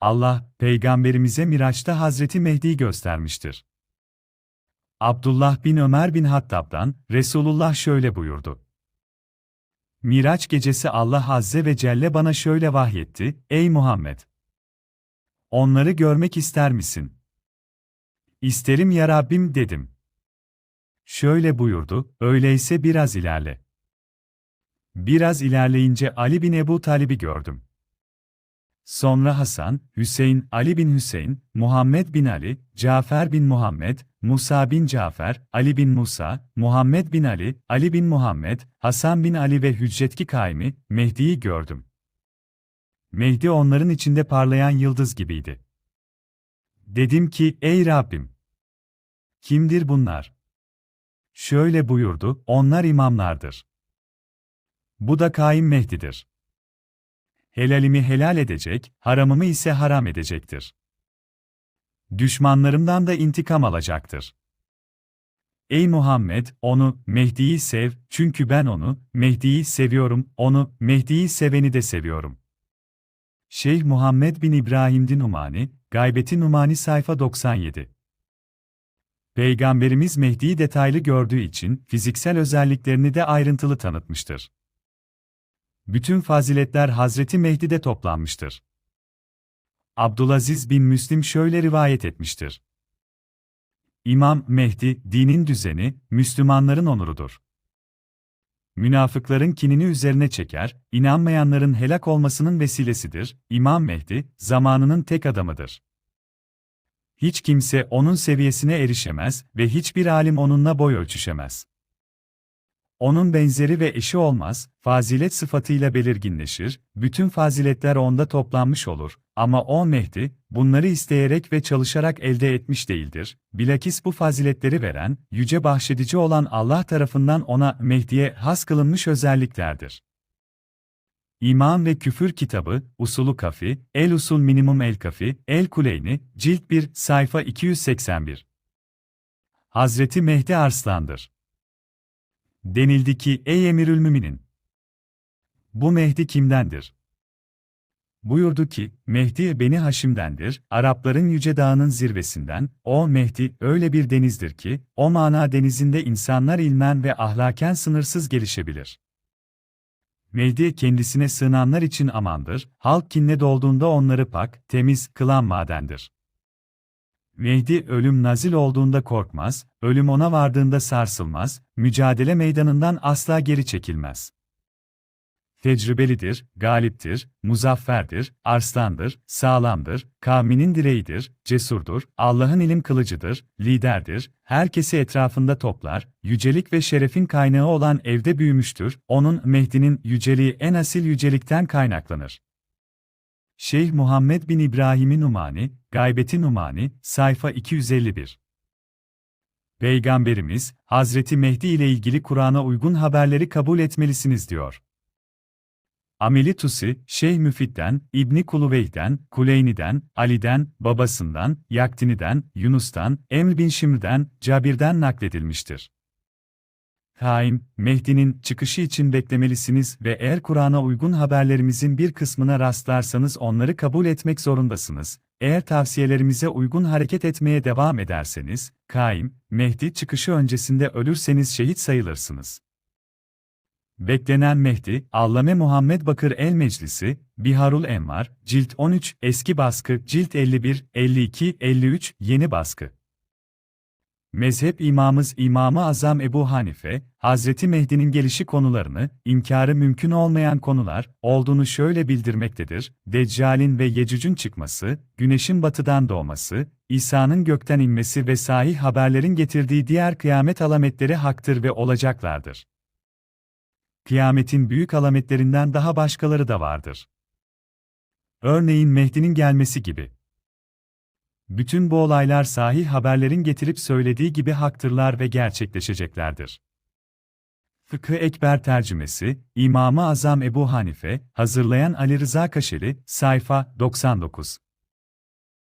Allah, Peygamberimize Miraç'ta Hazreti Mehdi'yi göstermiştir. Abdullah bin Ömer bin Hattab'dan, Resulullah şöyle buyurdu. Miraç gecesi Allah Azze ve Celle bana şöyle vahyetti, Ey Muhammed! Onları görmek ister misin? İsterim ya Rabbim dedim. Şöyle buyurdu, öyleyse biraz ilerle. Biraz ilerleyince Ali bin Ebu Talib'i gördüm. Sonra Hasan, Hüseyin, Ali bin Hüseyin, Muhammed bin Ali, Cafer bin Muhammed, Musa bin Cafer, Ali bin Musa, Muhammed bin Ali, Ali bin Muhammed, Hasan bin Ali ve Hüccetki Kaimi, Mehdi'yi gördüm. Mehdi onların içinde parlayan yıldız gibiydi. Dedim ki, ey Rabbim! Kimdir bunlar? Şöyle buyurdu, onlar imamlardır. Bu da Kaim Mehdi'dir. Helalimi helal edecek, haramımı ise haram edecektir. Düşmanlarımdan da intikam alacaktır. Ey Muhammed, onu, Mehdi'yi sev, çünkü ben onu, Mehdi'yi seviyorum, onu, Mehdi'yi seveni de seviyorum. Şeyh Muhammed bin İbrahim Numani, Gaybeti Numani sayfa 97 Peygamberimiz Mehdi'yi detaylı gördüğü için fiziksel özelliklerini de ayrıntılı tanıtmıştır. Bütün faziletler Hazreti Mehdi'de toplanmıştır. Abdülaziz bin Müslim şöyle rivayet etmiştir. İmam Mehdi, dinin düzeni, Müslümanların onurudur. Münafıkların kinini üzerine çeker, inanmayanların helak olmasının vesilesidir, İmam Mehdi, zamanının tek adamıdır. Hiç kimse onun seviyesine erişemez ve hiçbir alim onunla boy ölçüşemez. Onun benzeri ve eşi olmaz, fazilet sıfatıyla belirginleşir, bütün faziletler onda toplanmış olur, ama o Mehdi, bunları isteyerek ve çalışarak elde etmiş değildir, bilakis bu faziletleri veren, yüce bahşedici olan Allah tarafından ona Mehdi'ye has kılınmış özelliklerdir. İman ve Küfür kitabı, Usulu Kafi, El Usul Minimum El Kafi, El Kuleyni, Cilt 1, sayfa 281. Hazreti Mehdi Arslan'dır. Denildi ki, ey Emirülmüminin! Bu Mehdi kimdendir? Buyurdu ki, Mehdi Beni Haşim'dendir, Arapların yüce dağının zirvesinden, o Mehdi öyle bir denizdir ki, o mana denizinde insanlar ilmen ve ahlaken sınırsız gelişebilir. Mehdi kendisine sığınanlar için amandır, halk kinle dolduğunda onları pak, temiz, kılan madendir. Mehdi ölüm nazil olduğunda korkmaz, ölüm ona vardığında sarsılmaz, mücadele meydanından asla geri çekilmez. Tecrübelidir, galiptir, muzafferdir, arslandır, sağlamdır, kavminin direğidir, cesurdur, Allah'ın ilim kılıcıdır, liderdir, herkesi etrafında toplar, yücelik ve şerefin kaynağı olan evde büyümüştür, onun Mehdi'nin yüceliği en asil yücelikten kaynaklanır. Şeyh Muhammed bin İbrahim Numani, Gaybeti Numani, sayfa 251. Peygamberimiz, Hazreti Mehdi ile ilgili Kur'an'a uygun haberleri kabul etmelisiniz diyor. Ameli Tusi, Şeyh Müfit'ten, İbni Kuluveyh'den, Kuleyni'den, Ali'den, babasından, Yaktini'den, Yunus'tan, Emr bin Şimr'den, Cabir'den nakledilmiştir. Haim, Mehdi'nin çıkışı için beklemelisiniz ve eğer Kur'an'a uygun haberlerimizin bir kısmına rastlarsanız onları kabul etmek zorundasınız. Eğer tavsiyelerimize uygun hareket etmeye devam ederseniz, Kaim, Mehdi çıkışı öncesinde ölürseniz şehit sayılırsınız. Beklenen Mehdi, Allame Muhammed Bakır El Meclisi, Biharul Envar, Cilt 13, Eski Baskı, Cilt 51, 52, 53, Yeni Baskı. Mezhep imamız İmamı Azam Ebu Hanife, Hazreti Mehdi'nin gelişi konularını, inkarı mümkün olmayan konular, olduğunu şöyle bildirmektedir, Deccal'in ve Yecüc'ün çıkması, güneşin batıdan doğması, İsa'nın gökten inmesi ve sahih haberlerin getirdiği diğer kıyamet alametleri haktır ve olacaklardır. Kıyametin büyük alametlerinden daha başkaları da vardır. Örneğin Mehdi'nin gelmesi gibi. Bütün bu olaylar sahih haberlerin getirip söylediği gibi haktırlar ve gerçekleşeceklerdir. Fıkıh Ekber tercümesi, İmamı Azam Ebu Hanife, hazırlayan Ali Rıza Kaşeli, sayfa 99.